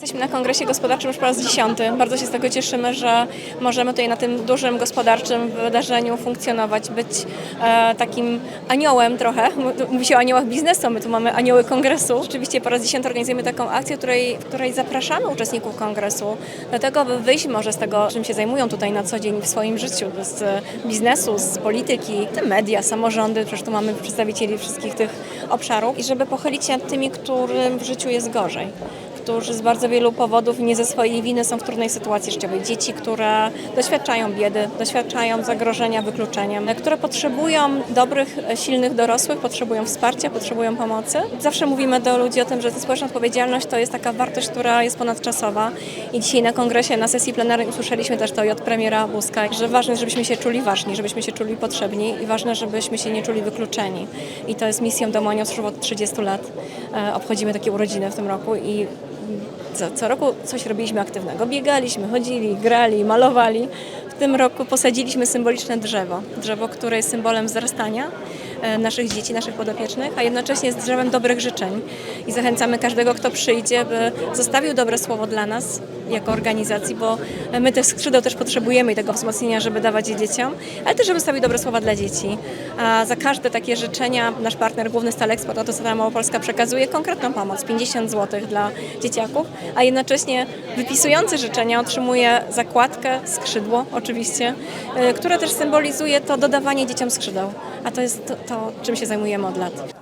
Jesteśmy na kongresie gospodarczym już po raz dziesiąty. Bardzo się z tego cieszymy, że możemy tutaj na tym dużym gospodarczym wydarzeniu funkcjonować, być e, takim aniołem trochę. Mówi się o aniołach biznesu, my tu mamy anioły kongresu. Rzeczywiście po raz dziesiąty organizujemy taką akcję, w której, w której zapraszamy uczestników kongresu, dlatego by wyjść może z tego, czym się zajmują tutaj na co dzień w swoim życiu, z biznesu, z polityki, media, samorządy, przecież tu mamy przedstawicieli wszystkich tych obszarów i żeby pochylić się nad tymi, którym w życiu jest gorzej którzy z bardzo wielu powodów nie ze swojej winy są w trudnej sytuacji życiowej. Dzieci, które doświadczają biedy, doświadczają zagrożenia wykluczeniem, które potrzebują dobrych, silnych dorosłych, potrzebują wsparcia, potrzebują pomocy. Zawsze mówimy do ludzi o tym, że ta społeczna odpowiedzialność to jest taka wartość, która jest ponadczasowa i dzisiaj na kongresie, na sesji plenarnej usłyszeliśmy też to i od premiera Buzka, że ważne jest, żebyśmy się czuli ważni, żebyśmy się czuli potrzebni i ważne, żebyśmy się nie czuli wykluczeni. I to jest misją Domu Aniołów od 30 lat. E, Obchodzimy takie urodziny w tym roku i co, co roku coś robiliśmy aktywnego. Biegaliśmy, chodzili, grali, malowali. W tym roku posadziliśmy symboliczne drzewo. Drzewo, które jest symbolem wzrastania naszych dzieci, naszych podopiecznych, a jednocześnie jest drzewem dobrych życzeń. I zachęcamy każdego, kto przyjdzie, by zostawił dobre słowo dla nas jako organizacji, bo my tych skrzydeł też potrzebujemy i tego wzmocnienia, żeby dawać je dzieciom, ale też, żeby stawił dobre słowa dla dzieci. A za każde takie życzenia nasz partner główny Stal Export, Autostrada Małopolska przekazuje konkretną pomoc, 50 zł dla dzieciaków, a jednocześnie wypisujący życzenia otrzymuje zakładkę, skrzydło oczywiście, y, które też symbolizuje to dodawanie dzieciom skrzydeł, a to jest to, czym się zajmujemy od lat.